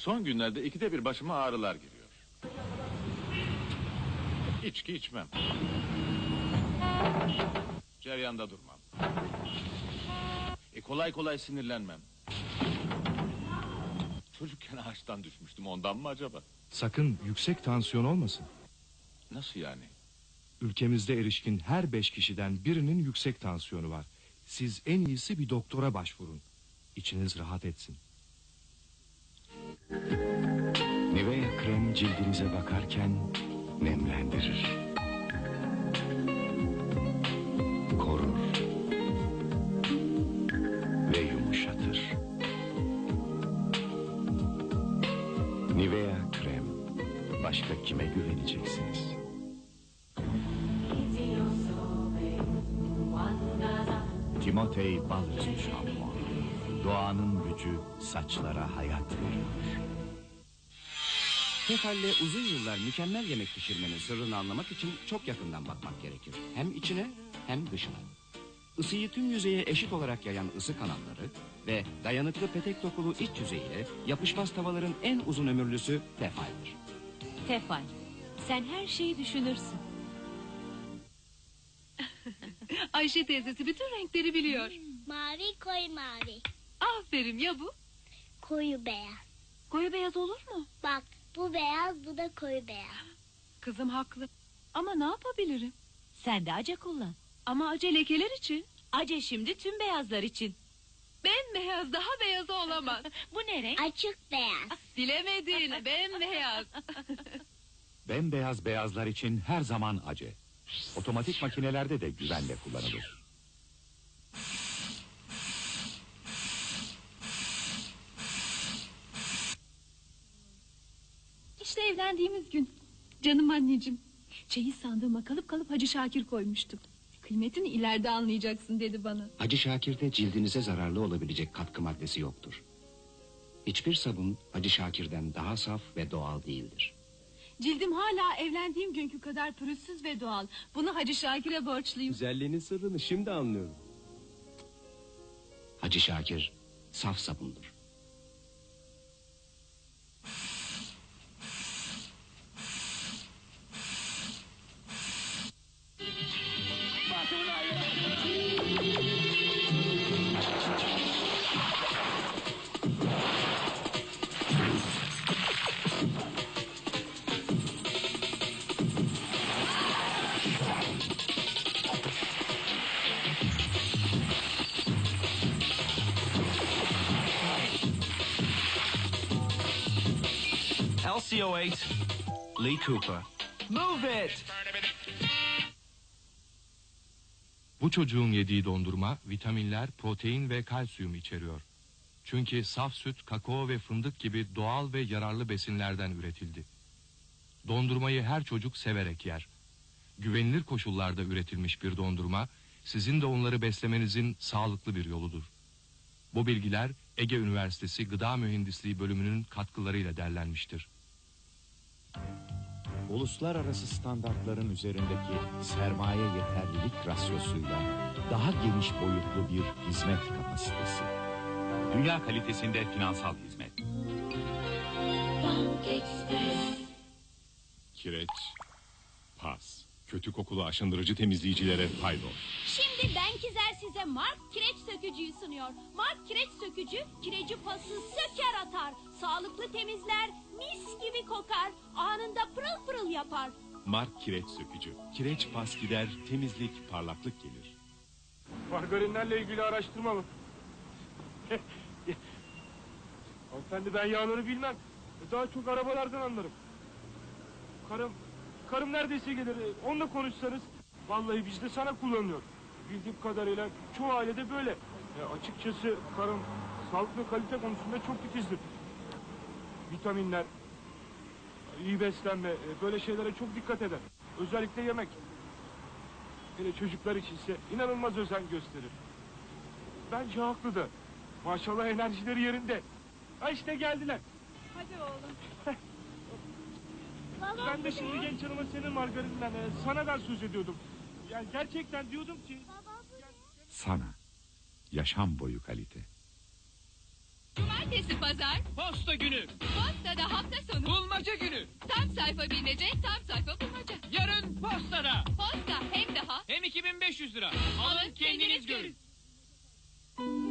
Son günlerde ikide bir başıma ağrılar giriyor. İçki içmem. Ceryanda durmam. E kolay kolay sinirlenmem. Çocukken ağaçtan düşmüştüm ondan mı acaba? Sakın yüksek tansiyon olmasın. Nasıl yani? Ülkemizde erişkin her beş kişiden birinin yüksek tansiyonu var. Siz en iyisi bir doktora başvurun. İçiniz rahat etsin. Nivea krem cildinize bakarken nemlendirir. Korur. Ve yumuşatır. Nivea krem. Başka kime güveneceksiniz? Timotei Balrog şampuan. Doğanın gücü saçlara hayat veriyor. Tefal'le uzun yıllar mükemmel yemek pişirmenin sırrını anlamak için çok yakından bakmak gerekir. Hem içine hem dışına. Isıyı tüm yüzeye eşit olarak yayan ısı kanalları ve dayanıklı petek dokulu iç yüzeyiyle yapışmaz tavaların en uzun ömürlüsü Tefal'dir. Tefal, sen her şeyi düşünürsün. Ayşe teyzesi bütün renkleri biliyor. Mavi koyu mavi. Aferin ya bu. Koyu beyaz. Koyu beyaz olur mu? Bak bu beyaz bu da koyu beyaz. Kızım haklı. Ama ne yapabilirim? Sen de ace kullan. Ama acele lekeler için. Ace şimdi tüm beyazlar için. Bembeyaz daha beyaz olamaz. Bu ne renk? Açık beyaz. Bilemedin bembeyaz. Bembeyaz beyazlar için her zaman ace. Otomatik makinelerde de güvenle kullanılır. Evlendiğimiz gün. Canım anneciğim. Çeyiz sandığıma kalıp kalıp Hacı Şakir koymuştum. Kıymetini ileride anlayacaksın dedi bana. Hacı Şakir'de cildinize zararlı olabilecek katkı maddesi yoktur. Hiçbir sabun Hacı Şakir'den daha saf ve doğal değildir. Cildim hala evlendiğim günkü kadar pürüzsüz ve doğal. Bunu Hacı Şakir'e borçluyum. Güzelliğinin sırrını şimdi anlıyorum. Hacı Şakir saf sabundur. LCO8, Lee Cooper. Move it! Bu çocuğun yediği dondurma vitaminler, protein ve kalsiyum içeriyor. Çünkü saf süt, kakao ve fındık gibi doğal ve yararlı besinlerden üretildi. Dondurmayı her çocuk severek yer. Güvenilir koşullarda üretilmiş bir dondurma sizin de onları beslemenizin sağlıklı bir yoludur. Bu bilgiler Ege Üniversitesi Gıda Mühendisliği bölümünün katkılarıyla derlenmiştir. Uluslararası standartların üzerindeki sermaye yeterlilik rasyosuyla daha geniş boyutlu bir hizmet kapasitesi. Dünya kalitesinde finansal hizmet. Kireç, pas, kötü kokulu aşındırıcı temizleyicilere paydos. Şimdi Benkizer size Mark kireç sökücüyü sunuyor. Mark kireç sökücü kireci pası söker atar. Sağlıklı temizler, mis gibi kokar. Anında pırıl pırıl yapar. Mark kireç sökücü. Kireç pas gider, temizlik, parlaklık gelir. Margarinlerle ilgili araştırma mı? Hanımefendi ben yağları bilmem. Daha çok arabalardan anlarım. Karım, karım neredeyse gelir. Onunla konuşsanız vallahi bizde sana kullanıyor. Bildiğim kadarıyla çoğu ailede böyle. E, açıkçası karım sağlık ve kalite konusunda çok titizdir. Vitaminler, iyi beslenme, e, böyle şeylere çok dikkat eder. Özellikle yemek. Hele çocuklar içinse inanılmaz özen gösterir. Bence haklı da. Maşallah enerjileri yerinde. Ha işte geldiler. Hadi oğlum. ben de şimdi genç hanıma senin margarinle sana da söz ediyordum. Yani gerçekten diyordum ki... Sana. Yaşam boyu kalite. Cumartesi pazar. Posta günü. Postada hafta sonu. Bulmaca günü. Tam sayfa bilmece, tam sayfa bulmaca. Yarın postada. Posta hem daha. Hem 2500 lira. Alın, kendiniz, kendiniz görün. görün.